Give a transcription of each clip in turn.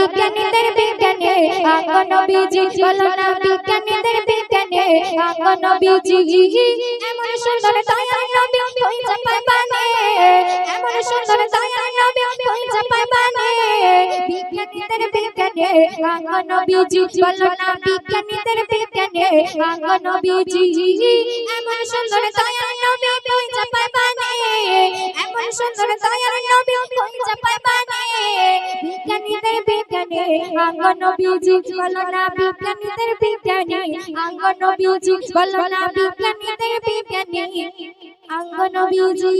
বিজ্ঞানীদের বিজ্ঞানে আঙ্গন বীজি বলো না বিজ্ঞানীদের বিজ্ঞানে আঙ্গন বীজি এমন সুন্দর দয়াল নবী হই চাপায় বানে, এমন সুন্দর দয়াল নবী হই চাপায় বানে বিজ্ঞানীদের বিজ্ঞানে আঙ্গন বীজি বলো না বিজ্ঞানীদের বিজ্ঞানে আঙ্গন বীজি এমন সুন্দর দয়াল নবী হই চাপায় বানে, এমন সুন্দর দয়াল নবী হই চাপায় বিজ্ঞানীদের বিজ্ঞানে আঙ্গন বীজি বলো না বিজ্ঞানীদের বিজ্ঞানে। আঙ্গন বীজি বলো না বিজ্ঞানীদের বিজ্ঞানে। আঙ্গন বীজি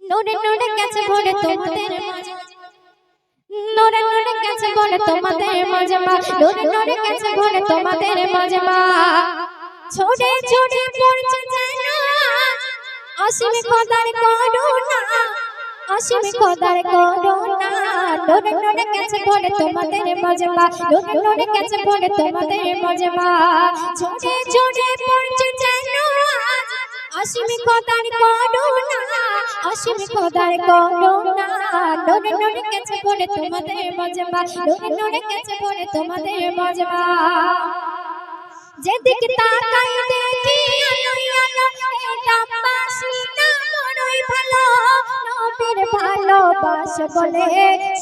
নোরে নোরে নোরে গেছে ভরে তোমাদের মাঝে নোরে নোরে গেছে ভরে তোমাদের মাঝে ছোটে ছোটে পড়ছে যেন অসীম খোদার করুণা অসীম খোদার করুণা নোরে নোরে গেছে ভরে তোমাদের মাঝে মা নোরে নোরে গেছে ভরে তোমাদের মাঝে মা ছোটে ছোটে পড়ছে যেন অসীম খোদার করুণা অসীম খোদার করুণা নোরে নোরে গেছে ভরে যেদিকে তাকাই দেখি আলোয় আলো, এটা পাশিনা বড়ই ভালো। ভালোবাস বলে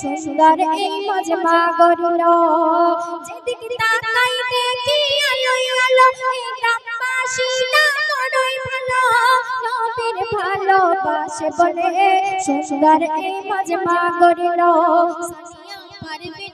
সুন্দর এই মজমা গরিল যেদিকে তাকাই দেখি আলোয় আলো ভালোবাস বলে সুন্দর এই মজমা গরিল সানিয়া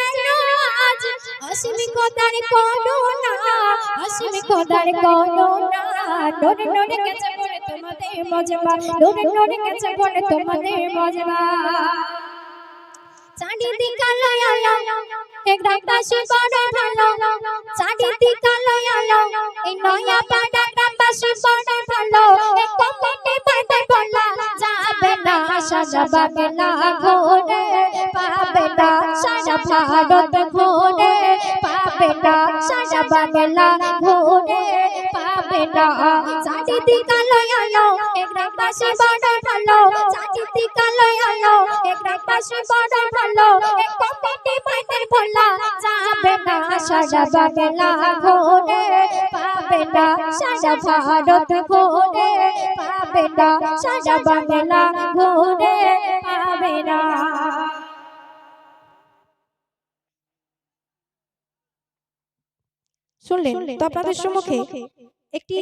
নোড়ে নোড়ে গেছে পড়ে তোমাদের গেছে পড়ে তোমাদের গ্রামবাসী বড় ভালো। এই নয়া পাড়া বড় ভালো। বাইতে বলা, যাবে না বাংলা ঘোরে। পাবে না সারা ভারত ঘোরে। পাবে না সারা বাংলা ঘোরে পাবে না চারিদিকে আলো আলো এক গ্রামবাসী বড় ভালো। চারিদিকে আলো আলো এক গ্রামবাসী বড় ভালো। এক কমিটি বাইতে বলা যাবে না সারা ঘোরে পাবে না ভারত ঘোরে পাবে না সারা ঘোরে পাবে শুনলেন তো আপনাদের সম্মুখে একটি